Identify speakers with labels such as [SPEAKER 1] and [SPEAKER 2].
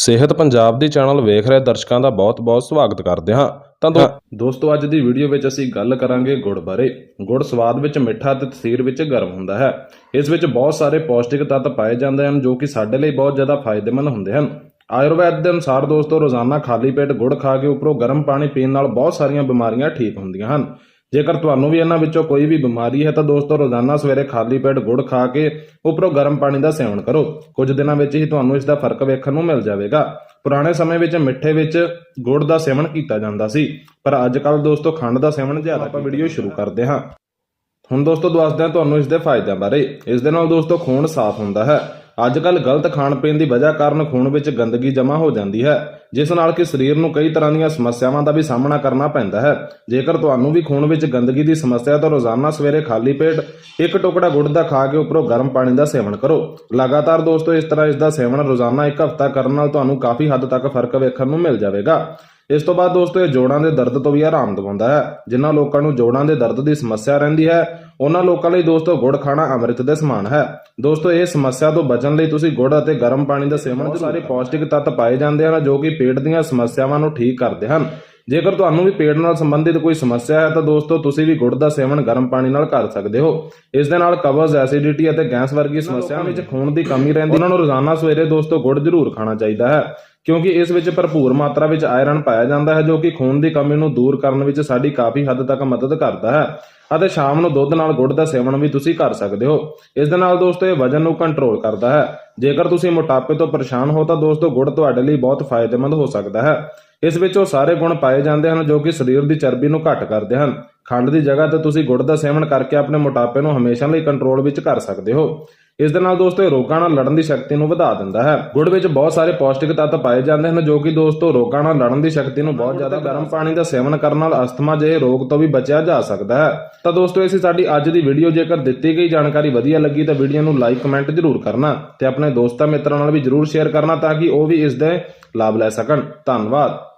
[SPEAKER 1] ਸਿਹਤ ਪੰਜਾਬ ਦੀ ਚੈਨਲ ਵੇਖ ਰਹੇ ਦਰਸ਼ਕਾਂ ਦਾ ਬਹੁਤ-ਬਹੁਤ ਸਵਾਗਤ ਕਰਦੇ ਹਾਂ। ਤਾਂ ਦੋਸਤੋ, ਅੱਜ ਦੀ ਵੀਡੀਓ ਵਿੱਚ ਅਸੀਂ ਗੱਲ ਕਰਾਂਗੇ ਗੁੜ ਬਾਰੇ। ਗੁੜ ਸਵਾਦ ਵਿੱਚ ਮਿੱਠਾ ਤੇ ਤਸੀਰ ਵਿੱਚ ਗਰਮ ਹੁੰਦਾ ਹੈ। ਇਸ ਵਿੱਚ ਬਹੁਤ ਸਾਰੇ ਪੌਸ਼ਟਿਕ ਤੱਤ ਪਾਏ ਜਾਂਦੇ ਹਨ ਜੋ ਕਿ ਸਾਡੇ ਲਈ ਬਹੁਤ ਜ਼ਿਆਦਾ ਫਾਇਦੇਮੰਦ ਹੁੰਦੇ ਹਨ। ਆਯੁਰਵੈਦ ਦੇ ਅਨੁਸਾਰ, ਦੋਸਤੋ, ਰੋਜ਼ਾਨਾ ਖਾਲੀ ਪੇਟ ਗੁੜ ਖਾ ਕੇ ਉੱਪਰੋਂ ਗਰਮ ਪਾਣੀ ਪੀਣ ਨਾਲ ਬਹੁਤ ਸਾਰੀਆਂ ਬਿਮਾਰੀਆਂ ਠੀਕ ਹੁੰਦੀਆਂ ਹਨ। ਜੇਕਰ ਤੁਹਾਨੂੰ ਵੀ ਇਹਨਾਂ ਵਿੱਚੋਂ ਕੋਈ ਵੀ ਬਿਮਾਰੀ ਹੈ, ਤਾਂ ਦੋਸਤੋ ਰੋਜ਼ਾਨਾ ਸਵੇਰੇ ਖਾਲੀ ਪੇਟ ਗੁੜ ਖਾ ਕੇ ਉੱਪਰੋਂ ਗਰਮ ਪਾਣੀ ਦਾ ਸੇਵਨ ਕਰੋ। ਕੁਝ ਦਿਨਾਂ ਵਿੱਚ ਹੀ ਤੁਹਾਨੂੰ ਇਸ ਦਾ ਫ਼ਰਕ ਵੇਖਣ ਨੂੰ ਮਿਲ ਜਾਵੇਗਾ। ਪੁਰਾਣੇ ਸਮੇਂ ਵਿੱਚ ਮਿੱਠੇ ਵਿੱਚ ਗੁੜ ਦਾ ਸੇਵਨ ਕੀਤਾ ਜਾਂਦਾ ਸੀ, ਪਰ ਅੱਜ ਕੱਲ ਦੋਸਤੋ ਖੰਡ ਦਾ ਸੇਵਨ ਜ਼ਿਆਦਾ ਆਪਾਂ ਵੀਡੀਓ ਸ਼ੁਰੂ ਕਰਦੇ ਹਾਂ। ਹੁਣ ਦੋਸਤੋ ਦੱਸਦੇ ਹਾਂ ਤੁਹਾਨੂੰ ਇਸ ਦੇ ਫਾਇਦਿਆਂ ਬਾਰੇ। ਇਸ ਦੇ ਨਾਲ ਦੋਸਤੋ ਖੂਨ ਸਾਫ਼ ਹੁੰਦਾ ਹੈ। ਅੱਜ ਕੱਲ ਗਲਤ ਖਾਣ ਪੀਣ ਦੀ ਵਜ੍ਹਾ ਕਾਰਨ ਖੂਨ ਵਿੱਚ ਗੰਦਗੀ ਜਮ੍ਹਾਂ ਹੋ ਜਾਂਦੀ ਹੈ, ਜਿਸ ਨਾਲ ਕਿ ਸਰੀਰ ਨੂੰ ਕਈ ਤਰ੍ਹਾਂ ਦੀਆਂ ਸਮੱਸਿਆਵਾਂ ਦਾ ਵੀ ਸਾਹਮਣਾ ਕਰਨਾ ਪੈਂਦਾ ਹੈ। ਜੇਕਰ ਤੁਹਾਨੂੰ ਵੀ ਖੂਨ ਵਿੱਚ ਗੰਦਗੀ ਦੀ ਸਮੱਸਿਆ ਤਾਂ ਰੋਜ਼ਾਨਾ ਸਵੇਰੇ ਖਾਲੀ ਪੇਟ ਇੱਕ ਟੁਕੜਾ ਗੁੜ ਦਾ ਖਾ ਕੇ ਉੱਪਰੋਂ ਗਰਮ ਪਾਣੀ ਦਾ ਸੇਵਨ ਕਰੋ। ਲਗਾਤਾਰ ਦੋਸਤੋ, ਇਸ ਤਰ੍ਹਾਂ ਇਸ ਦਾ ਸੇਵਨ ਰੋਜ਼ਾਨਾ ਇੱਕ ਹਫ਼ਤਾ ਕਰਨ ਨਾਲ ਤੁਹਾਨੂੰ ਕਾਫੀ ਹੱਦ ਤੱਕ ਫ਼ਰਕ ਵੇਖਣ ਨੂੰ ਮਿਲ ਜਾਵੇਗਾ। ਇਸ ਤੋਂ ਬਾਅਦ ਦੋਸਤੋ, ਇਹ ਜੋੜਾਂ ਦੇ ਦਰਦ ਤੋਂ ਵੀ ਆਰਾਮ ਦਿਵਾਉਂਦਾ ਹੈ। ਜਿਨ੍ਹਾਂ ਲੋਕਾਂ ਨੂੰ ਜੋੜਾਂ ਦੇ ਦਰਦ ਦੀ ਸਮੱਸਿਆ ਰਹਿੰਦੀ ਹੈ, ਉਹਨਾਂ ਲੋਕਾਂ ਲਈ ਦੋਸਤੋ, ਗੁੜ ਖਾਣਾ ਅੰਮ੍ਰਿਤ ਦੇ ਸਮਾਨ ਹੈ। ਦੋਸਤੋ, ਇਹ ਸਮੱਸਿਆ ਤੋਂ ਬਚਣ ਲਈ ਤੁਸੀਂ ਗੁੜ ਅਤੇ ਗਰਮ ਪਾਣੀ ਦਾ ਸੇਵਨ ਸਾਰੇ ਪੌਸ਼ਟਿਕ ਤੱਤ ਪਾਏ ਜਾਂਦੇ ਹਨ, ਜੋ ਕਿ ਪੇਟ ਦੀਆਂ ਸਮੱਸਿਆਵਾਂ ਨੂੰ ਠੀਕ ਕਰਦੇ ਹਨ। ਜੇਕਰ ਤੁਹਾਨੂੰ ਵੀ ਪੇਟ ਨਾਲ ਸੰਬੰਧਿਤ ਕੋਈ ਸਮੱਸਿਆ ਹੈ, ਤਾਂ ਦੋਸਤੋ, ਤੁਸੀਂ ਵੀ ਗੁੜ ਦਾ ਸੇਵਨ ਗਰਮ ਪਾਣੀ ਨਾਲ ਕਰ ਸਕਦੇ ਹੋ। ਇਸ ਦੇ ਨਾਲ ਕਬਜ਼ ਐਸਿਡਿਟੀ ਅਤੇ ਗੈਸ ਵਰਗੀ ਸਮੱਸਿਆਵਾਂ ਵਿੱਚ ਖੂਨ ਦੀ ਕਮੀ ਰਹਿੰਦੀ ਉਹਨਾਂ ਨੂੰ ਰੋਜ਼ਾਨਾ ਸਵੇਰੇ ਦੋਸਤੋ, ਗੁੜ ਜ਼ਰੂਰ ਖਾਣਾ ਚਾਹੀਦਾ ਹੈ। ਕਿਉਂਕਿ ਇਸ ਵਿੱਚ ਭਰਪੂਰ ਮਾਤਰਾ ਵਿੱਚ ਆਇਰਨ ਪਾਇਆ ਜਾਂਦਾ ਹੈ, ਜੋ ਕਿ ਖੂਨ ਦੀ ਕਮੀ ਨੂੰ ਦੂਰ ਕਰਨ ਵਿੱਚ ਸਾਡੀ ਕਾਫੀ ਹੱਦ ਤੱਕ ਮਦਦ ਕਰਦਾ ਹੈ। ਅਤੇ ਸ਼ਾਮ ਨੂੰ ਦੁੱਧ ਨਾਲ ਗੁੜ ਦਾ ਸੇਵਨ ਵੀ ਤੁਸੀਂ ਕਰ ਸਕਦੇ ਹੋ। ਇਸ ਦੇ ਨਾਲ ਦੋਸਤੋ, ਇਹ ਵਜ਼ਨ ਨੂੰ ਕੰਟਰੋਲ ਕਰਦਾ ਹੈ। ਜੇਕਰ ਤੁਸੀਂ ਮੋਟਾਪੇ ਤੋਂ ਪਰੇਸ਼ਾਨ ਹੋ, ਤਾਂ ਦੋਸਤੋ, ਗੁੜ ਤੁਹਾਡੇ ਲਈ ਬਹੁਤ ਫਾਇਦੇਮੰਦ ਹੋ ਸਕਦਾ ਹੈ। ਇਸ ਵਿੱਚ ਉਹ ਸਾਰੇ ਗੁਣ ਪਾਏ ਜਾਂਦੇ ਹਨ, ਜੋ ਕਿ ਸਰੀਰ ਦੀ ਚਰਬੀ ਨੂੰ ਘੱਟ ਕਰਦੇ ਹਨ। ਖੰਡ ਦੀ ਜਗ੍ਹਾ ਤੇ ਤੁਸੀਂ ਗੁੜ ਦਾ ਸੇਵਨ ਕਰਕੇ ਆਪਣੇ ਮੋਟਾਪੇ ਨੂੰ ਹਮੇਸ਼ਾ ਲਈ ਕੰਟਰੋਲ ਵਿੱਚ ਕਰ ਸਕਦੇ ਹੋ। ਇਸ ਦੇ ਨਾਲ ਦੋਸਤੋ, ਇਹ ਰੋਗਾਂ ਨਾਲ ਲੜਨ ਦੀ ਸ਼ਕਤੀ ਨੂੰ ਵਧਾ ਦਿੰਦਾ ਹੈ। ਗੁੜ ਵਿੱਚ ਬਹੁਤ ਸਾਰੇ ਪੌਸ਼ਟਿਕ ਤੱਤ ਪਾਏ ਜਾਂਦੇ ਹਨ, ਜੋ ਕਿ ਦੋਸਤੋ, ਰੋਗਾਂ ਨਾਲ ਲੜਨ ਦੀ ਸ਼ਕਤੀ ਨੂੰ ਬਹੁਤ ਜ਼ਿਆਦਾ ਗਰਮ ਪਾਣੀ ਦਾ ਸੇਵਨ ਕਰਨ ਨਾਲ ਅਸਥਮਾ ਜਿਹੇ ਰੋਗ ਤੋਂ ਵੀ ਬਚਿਆ ਜਾ ਸਕਦਾ ਹੈ। ਤਾਂ ਦੋਸਤੋ ਇਹ ਸੀ ਸਾਡੀ ਅੱਜ ਦੀ ਵੀਡੀਓ ਜੇਕਰ ਦਿੱਤੀ ਗਈ ਜਾਣਕਾਰੀ ਵਧੀਆ ਲੱਗੀ, ਤਾਂ ਵੀਡੀਓ ਨੂੰ ਲਾਈਕ, ਕਮੈਂਟ ਜ਼ਰੂਰ ਕਰਨਾ ਤੇ ਆਪਣੇ ਦੋਸਤਾਂ, ਮਿੱਤਰਾਂ ਨਾਲ ਵੀ ਜ਼ਰੂਰ ਸ਼ੇਅਰ ਕਰਨਾ ਤਾਂ ਕਿ ਉਹ ਵੀ ਇਸ ਦੇ ਲਾਭ ਲੈ ਸਕਣ। ਧੰਨਵਾਦ।